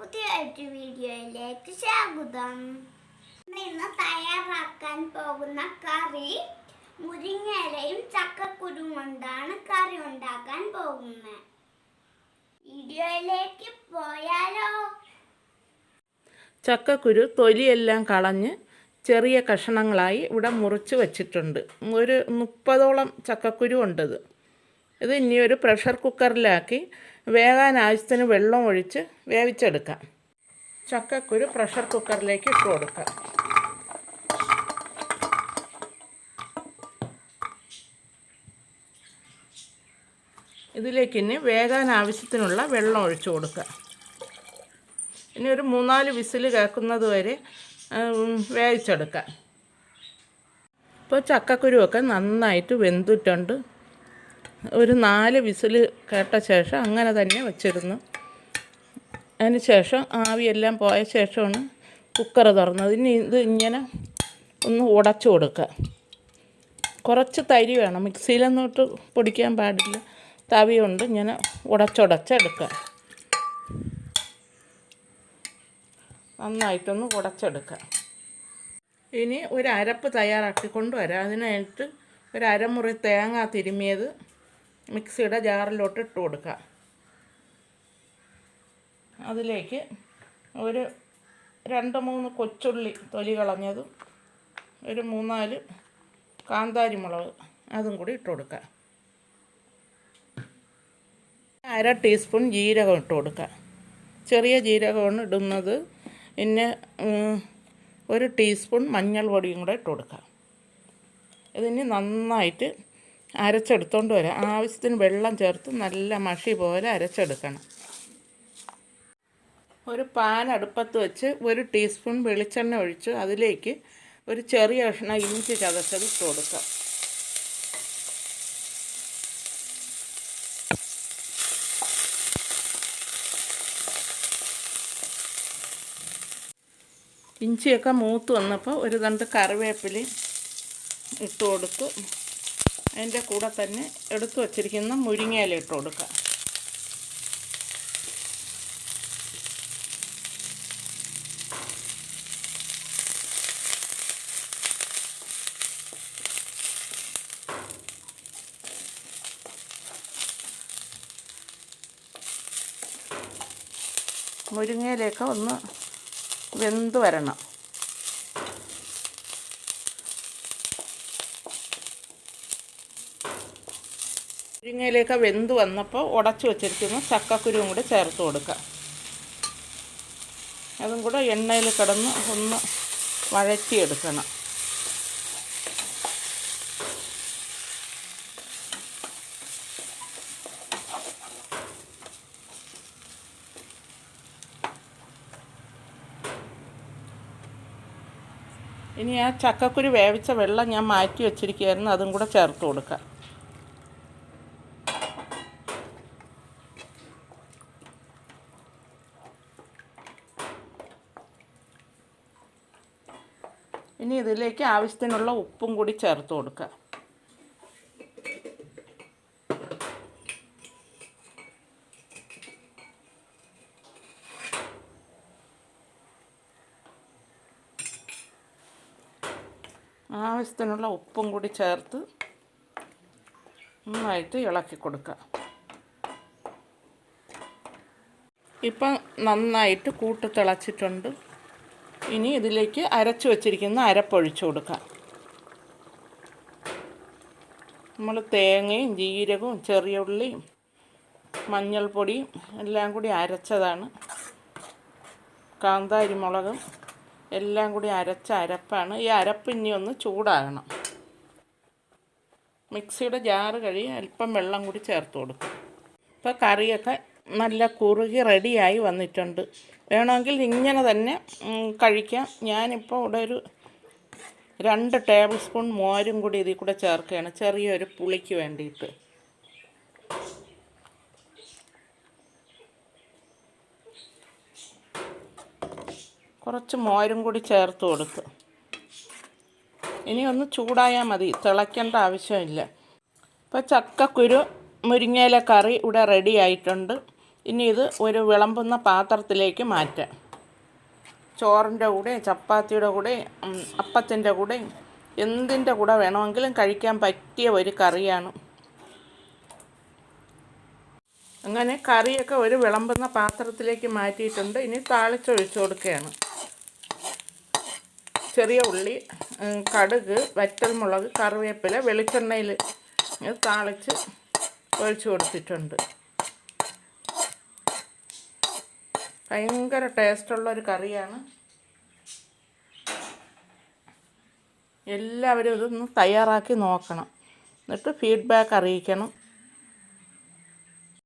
പുതിയൊരു വീഡിയോയിലേക്ക് സ്വാഗതം. ഇന്ന് തയ്യാറാക്കാൻ പോകുന്ന കറി മുരിങ്ങയിലയും ചക്കക്കുരും കൊണ്ടാണ് കറി ഉണ്ടാക്കാൻ പോകുന്നത്. വീഡിയോയിലേക്ക് പോയാലോ? ചക്കക്കുരു തൊലിയെല്ലാം കളഞ്ഞ് ചെറിയ കഷണങ്ങളായി ഇവിടെ മുറിച്ച് വച്ചിട്ടുണ്ട്. ഒരു മുപ്പതോളം ചക്കക്കുരു ഉണ്ടത്. ഇത് ഇനി ഒരു പ്രഷർ കുക്കറിലാക്കി വേകാൻ ആവശ്യത്തിന് വെള്ളം ഒഴിച്ച് വേവിച്ചെടുക്കാം. ചക്കക്കുരു പ്രഷർ കുക്കറിലേക്ക് ഇട്ട് കൊടുക്കാം. ഇതിലേക്ക് ഇനി വേകാൻ ആവശ്യത്തിനുള്ള വെള്ളം ഒഴിച്ചു കൊടുക്കുക ഇനി ഒരു മൂന്നാൽ വിസിൽ കേൾക്കുന്നത് വരെ വേവിച്ചെടുക്കാം. ഇപ്പോൾ ചക്കക്കുരുവൊക്കെ നന്നായിട്ട് വെന്തിട്ടുണ്ട്. ഒരു നാല് വിസിൽ കേട്ട ശേഷം അങ്ങനെ തന്നെ വച്ചിരുന്നു. അതിന് ശേഷം ആവിയെല്ലാം പോയ ശേഷമാണ് കുക്കർ തുറന്നത്. ഇനി ഇത് ഇങ്ങനെ ഒന്ന് ഉടച്ചു കൊടുക്കുക. കുറച്ച് തരി വേണം. മിക്സിയിലൊന്നോട്ട് പൊടിക്കാൻ പാടില്ല. തവി കൊണ്ട് ഇങ്ങനെ ഉടച്ചുടച്ചെടുക്കുക നന്നായിട്ടൊന്ന് ഉടച്ചെടുക്കുക. ഇനി ഒരു അരപ്പ് തയ്യാറാക്കി കൊണ്ടുവരാം. അതിനായിട്ട് ഒരു അരമുറി തേങ്ങ തിരുമിയത് മിക്സിയുടെ ജാറിലോട്ട് ഇട്ട് കൊടുക്കുക. അതിലേക്ക് ഒരു രണ്ട് മൂന്ന് കൊച്ചുള്ളി തൊലി കളഞ്ഞതും ഒരു മൂന്നാൽ കാന്താരി മുളക് അതും കൂടി ഇട്ട് കൊടുക്കുക. അര ടീസ്പൂൺ ജീരകം ഇട്ട് കൊടുക്കുക. ചെറിയ ജീരകമാണ് ഇടുന്നത്. പിന്നെ ഒരു ടീസ്പൂൺ മഞ്ഞൾ പൊടിയും കൂടെ ഇട്ട് കൊടുക്കുക. ഇതിന് നന്നായിട്ട് അരച്ചെടുത്തോണ്ട് വരാം. ആവശ്യത്തിന് വെള്ളം ചേർത്ത് നല്ല മഷി പോലെ അരച്ചെടുക്കണം. ഒരു പാൻ അടുപ്പത്ത് വെച്ച് ഒരു ടീസ്പൂൺ വെളിച്ചെണ്ണ ഒഴിച്ച് അതിലേക്ക് ഒരു ചെറിയ കഷ്ണം ഇഞ്ചി ചതച്ചത് കൊടുക്കാം. ഇഞ്ചിയൊക്കെ മൂത്ത് വന്നപ്പോൾ ഒരു രണ്ട് കറിവേപ്പിലയും ഇട്ട് കൊടുത്തു. അതിന്റെ കൂടെ തന്നെ എടുത്തു വച്ചിരിക്കുന്ന മുരിങ്ങയില ഇട്ട് കൊടുക്കുക. മുരിങ്ങയിലേക്ക് ഒന്ന് വെന്ത് വരണം. മുരിങ്ങയിലേക്ക് വെന്ത് വന്നപ്പോൾ ഉടച്ചു വെച്ചിരിക്കുന്ന ചക്കക്കുരുവും കൂടി ചേർത്ത് കൊടുക്കുക. അതും കൂടെ എണ്ണയിൽ കിടന്ന് ഒന്ന് വഴറ്റിയെടുക്കണം. ഇനി ആ ചക്കക്കുരു വേവിച്ച വെള്ളം ഞാൻ മാറ്റി വെച്ചിരിക്കുകയായിരുന്നു അതും കൂടെ ചേർത്ത് കൊടുക്കാം ഇനി ഇതിലേക്ക് ആവശ്യത്തിനുള്ള ഉപ്പും കൂടി ചേർത്ത് കൊടുക്കുക. ആവശ്യത്തിനുള്ള ഉപ്പും കൂടി ചേർത്ത് നന്നായിട്ട് ഇളക്കി കൊടുക്കുക. ഇപ്പം നന്നായിട്ട് കൂട്ട് തിളച്ചിട്ടുണ്ട്. ഇനി ഇതിലേക്ക് അരച്ചു വച്ചിരിക്കുന്ന അരപ്പൊഴിച്ചു കൊടുക്കാം. നമ്മൾ തേങ്ങയും ജീരകവും ചെറിയ ഉള്ളിയും മഞ്ഞൾപ്പൊടിയും എല്ലാം കൂടി അരച്ചതാണ്. കാന്താരി മുളകും എല്ലാം കൂടി അരച്ച അരപ്പാണ്. ഈ അരപ്പ് ഇനി ഒന്ന് ചൂടാകണം. മിക്സിയുടെ ജാറ് കഴി അല്പം വെള്ളം കൂടി ചേർത്ത് കൊടുക്കും. ഇപ്പോൾ കറിയൊക്കെ നല്ല കുറുകി റെഡിയായി വന്നിട്ടുണ്ട്. വേണമെങ്കിൽ ഇങ്ങനെ തന്നെ കഴിക്കാം. ഞാനിപ്പോൾ ഇവിടെ ഒരു രണ്ട് ടേബിൾ സ്പൂൺ മോരും കൂടി ഇതിൽ കൂടെ ചേർക്കുകയാണ്. ചെറിയൊരു പുളിക്ക് വേണ്ടിയിട്ട്. കുറച്ച് മോരും കൂടി ചേർത്ത് കൊടുത്ത്. ഇനി ഒന്ന് ചൂടായാൽ മതി. തിളയ്ക്കേണ്ട ആവശ്യമില്ല. ഇപ്പോൾ ചക്കക്കുരു മുരിങ്ങയില കറി ഇവിടെ റെഡി ആയിട്ടുണ്ട് ഇനി ഇത് ഒരു വിളമ്പുന്ന പാത്രത്തിലേക്ക് മാറ്റാം. ചോറിന്റെ കൂടെ ചപ്പാത്തിയുടെ കൂടെ അപ്പത്തിന്റെ കൂടെ എന്തിന്റെ കൂടെ വേണമെങ്കിലും കഴിക്കാൻ പറ്റിയ ഒരു കറിയാണ്. അങ്ങനെ കറിയൊക്കെ ഒരു വിളമ്പുന്ന പാത്രത്തിലേക്ക് മാറ്റിയിട്ടുണ്ട്. ഇനി താളിച്ചൊഴിച്ചു കൊടുക്കുകയാണ്. ചെറിയ ഉള്ളി കടുക് വറ്റൽമുളക് കറിവേപ്പില വെളിച്ചെണ്ണയിൽ താളിച്ച് ഒഴിച്ചു കൊടുത്തിട്ടുണ്ട്. ഭയങ്കര ടേസ്റ്റുള്ള ഒരു കറിയാണ്. എല്ലാവരും ഇതൊന്ന് തയ്യാറാക്കി നോക്കണം. എന്നിട്ട് ഫീഡ്ബാക്ക് അറിയിക്കണം.